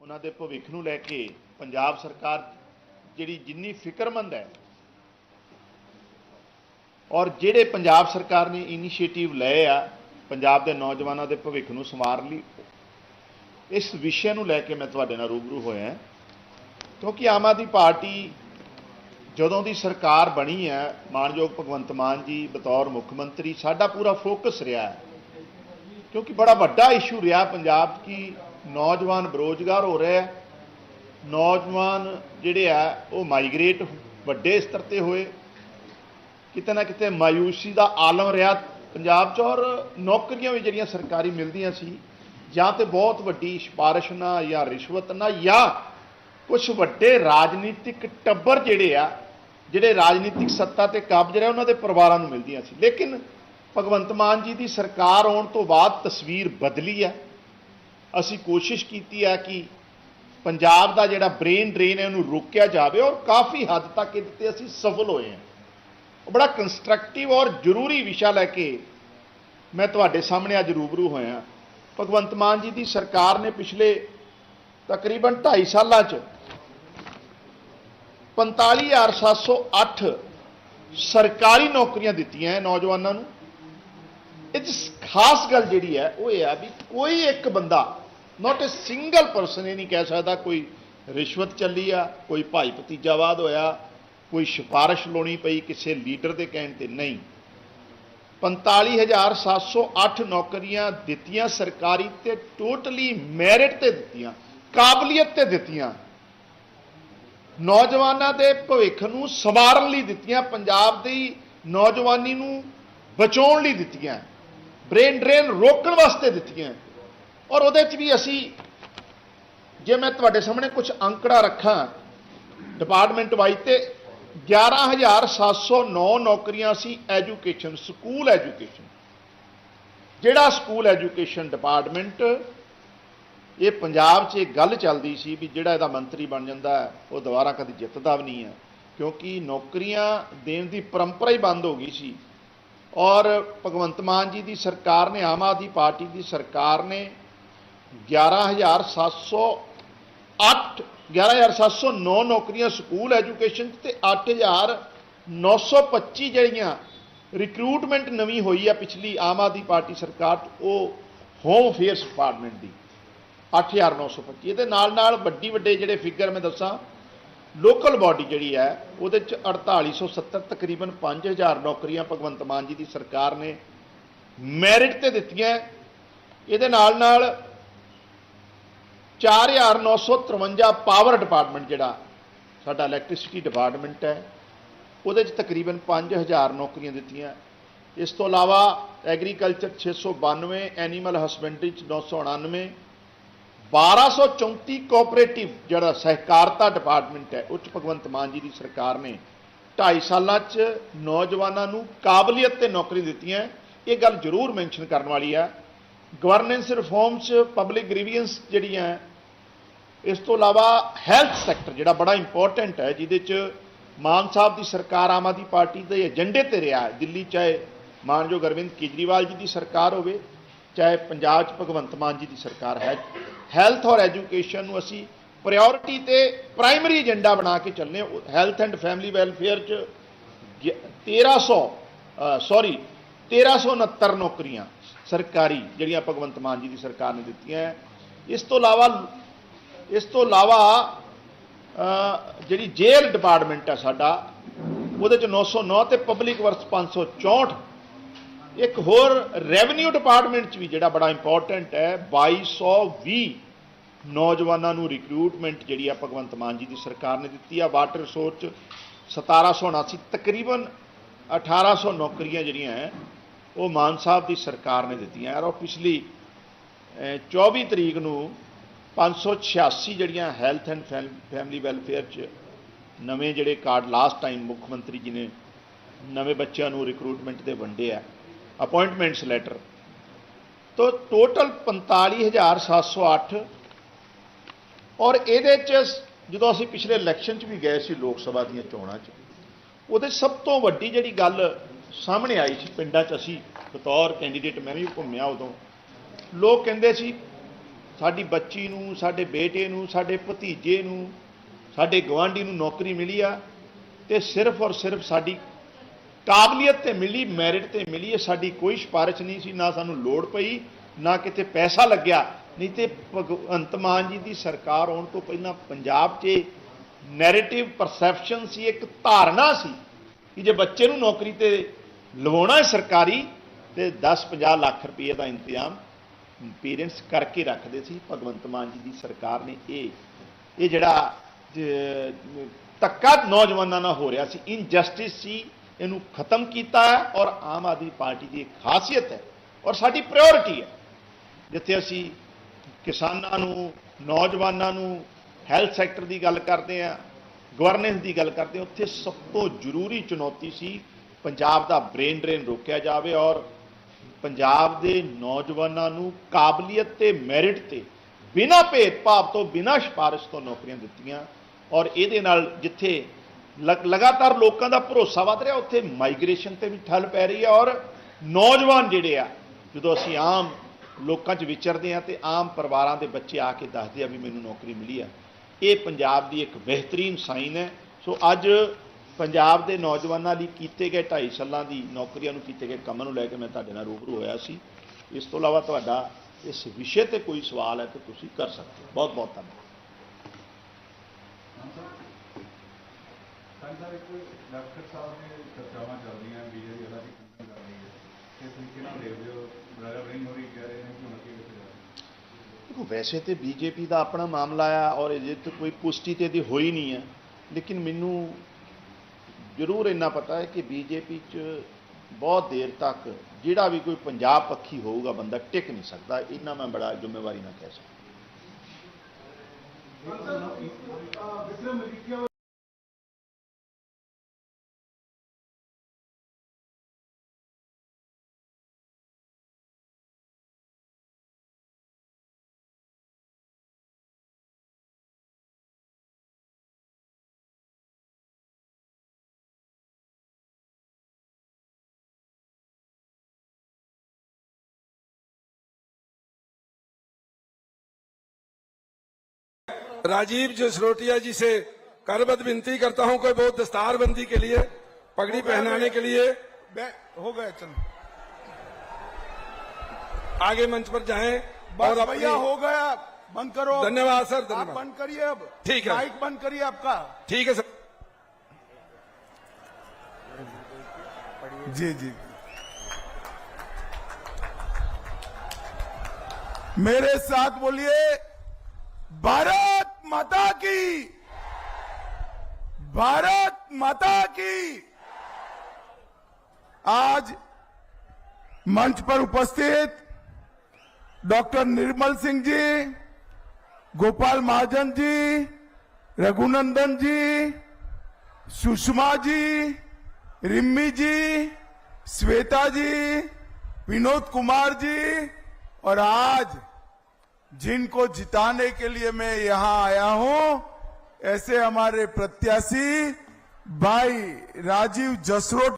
ਉਹਨਾਂ ਦੇ ਭਵਿੱਖ ਨੂੰ ਲੈ ਕੇ ਪੰਜਾਬ ਸਰਕਾਰ ਜਿਹੜੀ ਜਿੰਨੀ ਫਿਕਰਮੰਦ ਹੈ ਔਰ ਜਿਹੜੇ ਪੰਜਾਬ ਸਰਕਾਰ ਨੇ ਇਨੀਸ਼ੀਏਟਿਵ ਲਏ ਆ ਪੰਜਾਬ ਦੇ ਨੌਜਵਾਨਾਂ ਦੇ ਭਵਿੱਖ ਨੂੰ ਸੰਵਾਰਨ ਲਈ, ਇਸ ਵਿਸ਼ੇ ਨੂੰ ਲੈ ਕੇ ਮੈਂ ਤੁਹਾਡੇ ਨਾਲ ਰੂਬਰੂ ਹੋਇਆ ਕਿਉਂਕਿ ਆਮ ਆਦਮੀ ਪਾਰਟੀ ਜਦੋਂ ਦੀ ਸਰਕਾਰ ਬਣੀ ਹੈ, ਮਾਨਯੋਗ ਭਗਵੰਤ ਮਾਨ ਜੀ, ਬਤੌਰ ਮੁੱਖ ਮੰਤਰੀ, ਸਾਡਾ ਪੂਰਾ ਫੋਕਸ ਰਿਹਾ ਕਿਉਂਕਿ ਬੜਾ ਵੱਡਾ ਇਸ਼ੂ ਰਿਹਾ ਪੰਜਾਬ ਕੀ ਨੌਜਵਾਨ ਬੇਰੋਜ਼ਗਾਰ ਹੋ ਰਿਹਾ ਹੈ। ਨੌਜਵਾਨ ਜਿਹੜੇ ਆ, ਉਹ ਮਾਈਗ੍ਰੇਟ ਵੱਡੇ ਸਤਰ ਤੇ ਹੋਏ। ਕਿਤੇ ਨਾ ਕਿਤੇ ਮਾਯੂਸੀ ਦਾ ਆਲਮ ਰਿਹਾ। ਪੰਜਾਬ 'ਚ ਔਰ ਨੌਕਰੀਆਂ ਵੀ ਜਿਹੜੀਆਂ ਸਰਕਾਰੀ ਮਿਲਦੀਆਂ ਸੀ, ਜਾਂ ਤੇ ਬਹੁਤ ਵੱਡੀ ਸਿਫਾਰਿਸ਼ ਨਾਲ ਜਾਂ ਰਿਸ਼ਵਤ ਨਾਲ ਜਾਂ ਕੁਝ ਵੱਡੇ ਰਾਜਨੀਤਿਕ ਟੱਬਰ ਜਿਹੜੇ ਆ, ਜਿਹੜੇ ਰਾਜਨੀਤਿਕ ਸੱਤਾ ਤੇ ਕਾਬਜ ਰਹੇ, ਉਹਨਾਂ ਦੇ ਪਰਿਵਾਰਾਂ ਨੂੰ ਮਿਲਦੀਆਂ ਸੀ। ਲੇਕਿਨ ਭਗਵੰਤ ਮਾਨ ਜੀ ਦੀ ਸਰਕਾਰ ਆਉਣ ਤੋਂ ਬਾਅਦ ਤਸਵੀਰ ਬਦਲੀ ਹੈ। ਅਸੀਂ ਕੋਸ਼ਿਸ਼ ਕੀਤੀ ਹੈ ਕਿ ਪੰਜਾਬ ਦਾ ਜਿਹੜਾ ਬ੍ਰੇਨ ਡਰੇਨ ਹੈ, ਉਹਨੂੰ ਰੋਕਿਆ ਜਾਵੇ ਔਰ ਕਾਫੀ ਹੱਦ ਤੱਕ ਇਹਦੇ ਤੇ ਅਸੀਂ ਸਫਲ ਹੋਏ ਹਾਂ। ਉਹ ਬੜਾ ਕੰਸਟਰਕਟਿਵ ਔਰ ਜ਼ਰੂਰੀ ਵਿਸ਼ਾ ਲੈ ਕੇ ਮੈਂ ਤੁਹਾਡੇ ਸਾਹਮਣੇ ਅੱਜ ਰੂਬਰੂ ਹੋਇਆ। ਭਗਵੰਤ ਮਾਨ ਜੀ ਦੀ ਸਰਕਾਰ ਨੇ ਪਿਛਲੇ ਤਕਰੀਬਨ 2.5 ਸਾਲਾਂ 'ਚ 45708 ਸਰਕਾਰੀ ਨੌਕਰੀਆਂ ਦਿੱਤੀਆਂ ਹੈ ਨੌਜਵਾਨਾਂ ਨੂੰ। ਇਹ 'ਚ ਖਾਸ ਗੱਲ ਜਿਹੜੀ ਹੈ, ਉਹ ਇਹ ਆ ਵੀ ਕੋਈ ਇੱਕ ਬੰਦਾ ਨਾਟ ਅ ਸਿੰਗਲ ਪਰਸਨ ਇਹ ਨਹੀਂ ਕਹਿ ਸਕਦਾ ਕੋਈ ਰਿਸ਼ਵਤ ਚੱਲੀ ਆ, ਕੋਈ ਭਾਈ ਭਤੀਜਾਵਾਦ ਹੋਇਆ, ਕੋਈ ਸਿਫਾਰਿਸ਼ ਲਾਉਣੀ ਪਈ ਕਿਸੇ ਲੀਡਰ ਦੇ ਕਹਿਣ ਤੇ ਨਹੀਂ। 45708 ਨੌਕਰੀਆਂ ਦਿੱਤੀਆਂ ਸਰਕਾਰੀ ਤੇ ਟੋਟਲੀ ਮੈਰਿਟ ਤੇ ਦਿੱਤੀਆਂ, ਕਾਬਲੀਅਤ ਤੇ ਦਿੱਤੀਆਂ। ਨੌਜਵਾਨਾਂ ਦੇ ਭਵਿੱਖ ਨੂੰ ਸਵਾਰਨ ਲਈ ਦਿੱਤੀਆਂ, ਪੰਜਾਬ ਦੀ ਨੌਜਵਾਨੀ ਨੂੰ ਬਚਾਉਣ ਲਈ ਦਿੱਤੀਆਂ। ਬ੍ਰੇਨ ਡਰੇਨ ਰੋਕਣ ਵਾਸਤੇ ਦਿੱਤੀਆਂ। ਔਰ ਉਹਦੇ 'ਚ ਵੀ ਅਸੀਂ, ਜੇ ਮੈਂ ਤੁਹਾਡੇ ਸਾਹਮਣੇ ਕੁਝ ਅੰਕੜਾ ਰੱਖਾਂ ਡਿਪਾਰਟਮੈਂਟ ਵਾਈਜ਼ ਤੇ 11709 ਨੌਕਰੀਆਂ ਸੀ ਐਜੂਕੇਸ਼ਨ ਸਕੂਲ ਐਜੂਕੇਸ਼ਨ ਜਿਹੜਾ ਸਕੂਲ ਐਜੂਕੇਸ਼ਨ ਡਿਪਾਰਟਮੈਂਟ ਇਹ ਪੰਜਾਬ 'ਚ ਇਹ ਗੱਲ ਚੱਲਦੀ ਸੀ ਵੀ ਜਿਹੜਾ ਇਹਦਾ ਮੰਤਰੀ ਬਣ ਜਾਂਦਾ ਉਹ ਦੁਬਾਰਾ ਕਦੇ ਜਿੱਤਦਾ ਵੀ ਨਹੀਂ ਹੈ, ਕਿਉਂਕਿ ਨੌਕਰੀਆਂ ਦੇਣ ਦੀ ਪਰੰਪਰਾ ਹੀ ਬੰਦ ਹੋ ਗਈ ਸੀ। ਔਰ ਭਗਵੰਤ ਮਾਨ ਜੀ ਦੀ ਸਰਕਾਰ ਨੇ, ਆਮ ਆਦਮੀ ਪਾਰਟੀ ਦੀ ਸਰਕਾਰ ਨੇ 11708 11709 ਨੌਕਰੀਆਂ ਸਕੂਲ ਐਜੂਕੇਸ਼ਨ 'ਚ ਤੇ 8925 ਜਿਹੜੀਆਂ ਰਿਕਰੂਟਮੈਂਟ ਨਵੀਂ ਹੋਈ ਆ ਪਿਛਲੀ ਆਮ ਆਦਮੀ ਪਾਰਟੀ ਸਰਕਾਰ 'ਚ ਉਹ ਹੋਮ ਅਫੇਅਰਸ ਡਿਪਾਰਟਮੈਂਟ ਦੀ 8925 ਇਹਦੇ ਨਾਲ ਨਾਲ ਵੱਡੀ ਵੱਡੇ ਜਿਹੜੇ ਫਿਗਰ ਮੈਂ ਦੱਸਾਂ ਲੋਕਲ ਬਾਡੀ ਜਿਹੜੀ ਹੈ, ਉਹਦੇ ਚ 4870 ਤਕਰੀਬਨ 5000 ਨੌਕਰੀਆਂ ਭਗਵੰਤ ਮਾਨ ਜੀ ਦੀ ਸਰਕਾਰ ਨੇ ਮੈਰਿਟ ਤੇ ਦਿੱਤੀਆਂ। ਇਹਦੇ ਨਾਲ ਨਾਲ 4953 ਪਾਵਰ ਡਿਪਾਰਟਮੈਂਟ ਜਿਹੜਾ, ਸਾਡਾ ਇਲੈਕਟ੍ਰਿਸਿਟੀ ਡਿਪਾਰਟਮੈਂਟ ਹੈ, ਉਹਦੇ ਚ ਤਕਰੀਬਨ 5000 ਨੌਕਰੀਆਂ ਦਿੱਤੀਆਂ। ਇਸ ਤੋਂ ਇਲਾਵਾ ਐਗਰੀਕਲਚਰ 692 ਐਨੀਮਲ ਹਸਬੈਂਡਰੀ ਚ 999 1234 ਕੋਆਪਰੇਟਿਵ ਜਿਹੜਾ ਸਹਿਕਾਰਤਾ ਡਿਪਾਰਟਮੈਂਟ ਹੈ, ਉੱਚ ਭਗਵੰਤ ਮਾਨ ਜੀ ਦੀ ਸਰਕਾਰ ਨੇ 2.5 ਸਾਲਾਂ 'ਚ ਨੌਜਵਾਨਾਂ ਨੂੰ ਕਾਬਲੀਅਤ ਤੇ ਨੌਕਰੀ ਦਿੱਤੀਆਂ। ਇਹ ਗੱਲ ਜ਼ਰੂਰ ਮੈਂਸ਼ਨ ਕਰਨ ਵਾਲੀ ਹੈ ਗਵਰਨੈਂਸ ਰਿਫਾਰਮਸ ਪਬਲਿਕ ਗ੍ਰੀਵੀਅੰਸ ਜਿਹੜੀਆਂ, ਇਸ ਤੋਂ ਇਲਾਵਾ ਹੈਲਥ ਸੈਕਟਰ ਜਿਹੜਾ ਬੜਾ ਇੰਪੋਰਟੈਂਟ ਹੈ, ਜਿਹਦੇ 'ਚ ਮਾਨ ਸਾਹਿਬ ਦੀ ਸਰਕਾਰ ਆਮ ਆਦਮੀ ਪਾਰਟੀ ਦੇ ਏਜੰਡੇ ਤੇ ਰਿਹਾ ਹੈ। ਦਿੱਲੀ ਚਾਹੇ ਮਾਨਯੋਗ ਅਰਵਿੰਦ ਕੇਜਰੀਵਾਲ ਜੀ ਦੀ ਸਰਕਾਰ ਹੋਵੇ, ਚਾਹੇ ਪੰਜਾਬ 'ਚ ਭਗਵੰਤ ਮਾਨ ਜੀ ਦੀ ਸਰਕਾਰ ਹੈ। ਹੈਲਥ ਔਰ ਐਜੂਕੇਸ਼ਨ ਨੂੰ ਅਸੀਂ ਪ੍ਰਾਇੋਰਟੀ ਤੇ ਪ੍ਰਾਇਮਰੀ ਏਜੰਡਾ ਬਣਾ ਕੇ ਚੱਲਨੇ ਹੈਲਥ ਐਂਡ ਫੈਮਿਲੀ ਵੈਲਫੇਅਰ 'ਚ ਗਿ- 1300 ਸੌਰੀ 1369 ਨੌਕਰੀਆਂ ਸਰਕਾਰੀ, ਜਿਹੜੀਆਂ ਭਗਵੰਤ ਮਾਨ ਜੀ ਦੀ ਸਰਕਾਰ ਨੇ ਦਿੱਤੀਆਂ ਹੈ। ਇਸ ਤੋਂ ਇਲਾਵਾ, ਇਸ ਤੋਂ ਇਲਾਵਾ ਜਿਹੜੀ ਜੇਲ੍ਹ ਡਿਪਾਰਟਮੈਂਟ ਹੈ ਸਾਡਾ, ਉਹਦੇ ਚ 909 ਤੇ ਪਬਲਿਕ ਵਰਕਸ 564 ਇੱਕ ਹੋਰ ਰੈਵਨਿਊ ਡਿਪਾਰਟਮੈਂਟ ਚ ਵੀ ਜਿਹੜਾ ਬੜਾ ਇੰਪੋਰਟੈਂਟ ਹੈ 2220 ਨੌਜਵਾਨਾਂ ਨੂੰ ਰਿਕਰੂਟਮੈਂਟ ਜਿਹੜੀ ਆ ਭਗਵੰਤ ਮਾਨ ਜੀ ਦੀ ਸਰਕਾਰ ਨੇ ਦਿੱਤੀ ਆ ਵਾਟਰ ਰਿਸੋਰਸ ਚ 1779 ਤਕਰੀਬਨ 1800 ਨੌਕਰੀਆਂ ਜਿਹੜੀਆਂ ਹੈ ਉਹ ਮਾਨ ਸਾਹਿਬ ਦੀ ਸਰਕਾਰ ਨੇ ਦਿੱਤੀਆਂ। ਔਰ ਉਹ ਪਿਛਲੀ ਅਹ, 24 ਤਰੀਕ ਨੂੰ 586 ਜਿਹੜੀਆਂ ਹੈਲਥ ਐਂਡ ਫੈਮਿਲੀ ਵੈਲਫੇਅਰ ਚ ਨਵੇਂ ਜਿਹੜੇ ਕਾਰਡ ਲਾਸਟ ਟਾਈਮ ਮੁੱਖ ਮੰਤਰੀ ਜੀ ਨੇ ਨਵੇਂ ਬੱਚਿਆਂ ਨੂੰ ਰਿਕਰੂਟਮੈਂਟ ਦੇ ਵੰਡੇ ਆ ਅਪਾਇੰਟਮੈਂਟਸ ਲੈਟਰ ਤੋਂ ਟੋਟਲ 45708 ਔਰ ਇਹਦੇ ਚ ਜਦੋਂ ਅਸੀਂ ਪਿਛਲੇ ਇਲੈਕਸ਼ਨ ਚ ਵੀ ਗਏ ਸੀ ਲੋਕ ਸਭਾ ਦੀਆਂ ਚੋਣਾਂ ਚ ਉਹਦੇ ਸਭ ਤੋਂ ਵੱਡੀ ਜਿਹੜੀ ਗੱਲ ਸਾਹਮਣੇ ਆਈ ਸੀ ਪਿੰਡਾਂ 'ਚ ਅਸੀਂ, ਬਤੌਰ ਕੈਂਡੀਡੇਟ ਮੈਂ ਵੀ ਘੁੰਮਿਆ ਉਦੋਂ। ਲੋਕ ਕਹਿੰਦੇ ਸੀ, ਸਾਡੀ ਬੱਚੀ ਨੂੰ, ਸਾਡੇ ਬੇਟੇ ਨੂੰ, ਸਾਡੇ ਭਤੀਜੇ ਨੂੰ, ਸਾਡੇ ਗਵਾਂਢੀ ਨੂੰ ਨੌਕਰੀ ਮਿਲੀ ਆ ਤੇ ਸਿਰਫ ਔਰ ਸਿਰਫ ਸਾਡੀ ਕਾਬਲੀਅਤ ਤੇ ਮਿਲੀ ਮੈਰਿਟ ਤੇ ਮਿਲੀ ਹੈ ਸਾਡੀ ਕੋਈ ਸਿਫਾਰਿਸ਼ ਨਹੀਂ ਸੀ, ਨਾ ਸਾਨੂੰ ਲੋੜ ਪਈ, ਨਾ ਕਿਤੇ ਪੈਸਾ ਲੱਗਿਆ। ਨਹੀਂ ਤੇ ਭਗਵੰਤ ਮਾਨ ਜੀ ਦੀ ਸਰਕਾਰ ਆਉਣ ਤੋਂ ਪਹਿਲਾਂ ਪੰਜਾਬ 'ਚ ਨੈਰੇਟਿਵ ਪਰਸੈਪਸ਼ਨ ਸੀ, ਇੱਕ ਧਾਰਨਾ ਸੀ। ਕਿ ਜੇ ਬੱਚੇ ਨੂੰ ਨੌਕਰੀ ਤੇ ਲਵਾਉਣਾ ਹੈ ਸਰਕਾਰੀ, ਤੇ 10-50 ਲੱਖ ਰੁਪਏ ਦਾ ਇੰਤਜ਼ਾਮ ਪੇਰੈਂਟਸ ਕਰਕੇ ਰੱਖਦੇ ਸੀ। ਭਗਵੰਤ ਮਾਨ ਜੀ ਦੀ ਸਰਕਾਰ ਨੇ ਇਹ ਇਹ ਜਿਹੜਾ, ਜ- ਧੱਕਾ ਨੌਜਵਾਨਾਂ ਨਾਲ ਹੋ ਰਿਹਾ ਸੀ ਇਨਜਸਟਿਸ ਸੀ, ਇਹਨੂੰ ਖਤਮ ਕੀਤਾ ਹੈ ਔਰ ਆਮ ਆਦਮੀ ਪਾਰਟੀ ਦੀ ਖਾਸੀਅਤ ਹੈ ਔਰ ਸਾਡੀ ਪ੍ਰਾਇੋਰਟੀ ਹੈ। ਜਿੱਥੇ ਅਸੀਂ ਕਿਸਾਨਾਂ ਨੂੰ, ਨੌਜਵਾਨਾਂ ਨੂੰ ਹੈਲਥ ਸੈਕਟਰ ਦੀ ਗੱਲ ਕਰਦੇ ਆ ਗਵਰਨੈਂਸ ਦੀ ਗੱਲ ਕਰਦੇ ਹਾਂ, ਉੱਥੇ ਸਭ ਤੋਂ ਜ਼ਰੂਰੀ ਚੁਣੌਤੀ ਸੀ ਪੰਜਾਬ ਦਾ ਬ੍ਰੇਨ ਡਰੇਨ ਰੋਕਿਆ ਜਾਵੇ ਔਰ ਪੰਜਾਬ ਦੇ ਨੌਜਵਾਨਾਂ ਨੂੰ ਕਾਬਲੀਅਤ ਤੇ ਮੈਰਿਟ ਤੇ ਬਿਨਾਂ ਭੇਦਭਾਵ ਤੋਂ, ਬਿਨਾਂ ਸਿਫਾਰਿਸ਼ ਤੋਂ ਨੌਕਰੀਆਂ ਦਿੱਤੀਆਂ ਔਰ ਇਹਦੇ ਨਾਲ ਜਿੱਥੇ ਲਗ- ਲਗਾਤਾਰ ਲੋਕਾਂ ਦਾ ਭਰੋਸਾ ਵਧ ਰਿਹਾ, ਉੱਥੇ ਮਾਈਗ੍ਰੇਸ਼ਨ ਤੇ ਵੀ ਠੱਲ ਪੈ ਰਹੀ ਹੈ ਔਰ ਨੌਜਵਾਨ ਜਿਹੜੇ ਆ, ਜਦੋਂ ਅਸੀਂ ਆਮ ਲੋਕਾਂ 'ਚ ਵਿਚਰਦੇ ਆ ਤੇ ਆਮ ਪਰਿਵਾਰਾਂ ਦੇ ਬੱਚੇ ਆ ਕੇ ਦੱਸਦੇ ਆ ਵੀ ਮੈਨੂੰ ਨੌਕਰੀ ਮਿਲੀ ਆ ਇਹ ਪੰਜਾਬ ਦੀ ਇੱਕ ਬਿਹਤਰੀਨ ਸਾਈਨ ਹੈ। ਸੋ ਅੱਜ ਪੰਜਾਬ ਦੇ ਨੌਜਵਾਨਾਂ ਲਈ ਕੀਤੇ ਗਏ 2.5 ਸਾਲਾਂ ਦੀ ਨੌਕਰੀਆਂ ਨੂੰ ਕੀਤੇ ਗਏ ਕੰਮਾਂ ਨੂੰ ਲੈ ਕੇ ਮੈਂ ਤੁਹਾਡੇ ਨਾਲ ਰੂਬਰੂ ਹੋਇਆ ਸੀ। ਇਸ ਤੋਂ ਇਲਾਵਾ ਤੁਹਾਡਾ ਇਸ ਵਿਸ਼ੇ ਤੇ ਕੋਈ ਸਵਾਲ ਹੈ ਤਾਂ ਤੁਸੀਂ ਕਰ ਸਕਦੇ ਹੋ। ਬਹੁਤ ਬਹੁਤ ਧੰਨਵਾਦ। ਡਾਕਟਰ ਸਾਹਿਬ ਨੇ ਚਰਚਾਵਾਂ ਚੱਲ ਬੀਜੇਪੀ ਵਾਲਾ ਵੀ ਕੰਪਨ ਕਰ ਰਹੀ ਹੈ ਕਿਸ ਤਰੀਕੇ ਨਾਲ ਦੇਖਦੇ ਹੋ ਬਰਾਬਰ ਨਹੀਂ ਹੋ ਰਹੀ ਕਹਿ ਰਹੇ ਨੇ ਕਿ ਹੁਣ ਅੱਗੇ ਕਿੱਥੇ ਜਾ ਰਹੇ ਦੇਖੋ, ਵੈਸੇ ਤੇ ਬੀਜੇਪੀ ਦਾ ਆਪਣਾ ਮਾਮਲਾ ਆ ਔਰ ਇਹਦੇ ਤੇ ਕੋਈ ਪੁਸ਼ਟੀ ਤੇ ਦੀ ਹੋਈ ਨਹੀਂ ਹੈ, ਲੇਕਿਨ ਮੈਨੂੰ ਜ਼ਰੂਰ ਇੰਨਾ ਪਤਾ ਹੈ ਕਿ ਬੀਜੇਪੀ 'ਚ ਬਹੁਤ ਦੇਰ ਤੱਕ ਜਿਹੜਾ ਵੀ ਕੋਈ ਪੰਜਾਬ ਪੱਖੀ ਹੋਊਗਾ, ਬੰਦਾ ਟਿਕ ਨਹੀਂ ਸਕਦਾ। ਇੰਨਾ ਮੈਂ ਬੜਾ ਜ਼ਿੰਮੇਵਾਰੀ ਨਾਲ ਕਹਿ ਸਕਦਾ। राजीव जसरोटिया जी से करबद्ध विनती करता हूँ कोई बहुत दस्तारबंदी के लिए पगड़ी पहनाने के लिए। हो गए चल। आगे मंच पर जाएँ और भैया हो गया। बंद करो। धन्यवाद सर आप धन्यवाद। बंद करिए अब। ठीक है। माइक बंद करिए आपका। ठीक है सर। जी जी। मेरे साथ बोलिए माता की। भारत माता की। आज मंच पर उपस्थित डॉक्टर निर्मल सिंह जी, गोपाल महाजन जी, रघुनंदन जी, सुषमा जी, रिम्मी जी, श्वेता जी, विनोद कुमार जी, और आज जिनको जिताने के लिए मैं यहां आया हूं ऐसे हमारे प्रत्याशी भाई राजीव जसरोट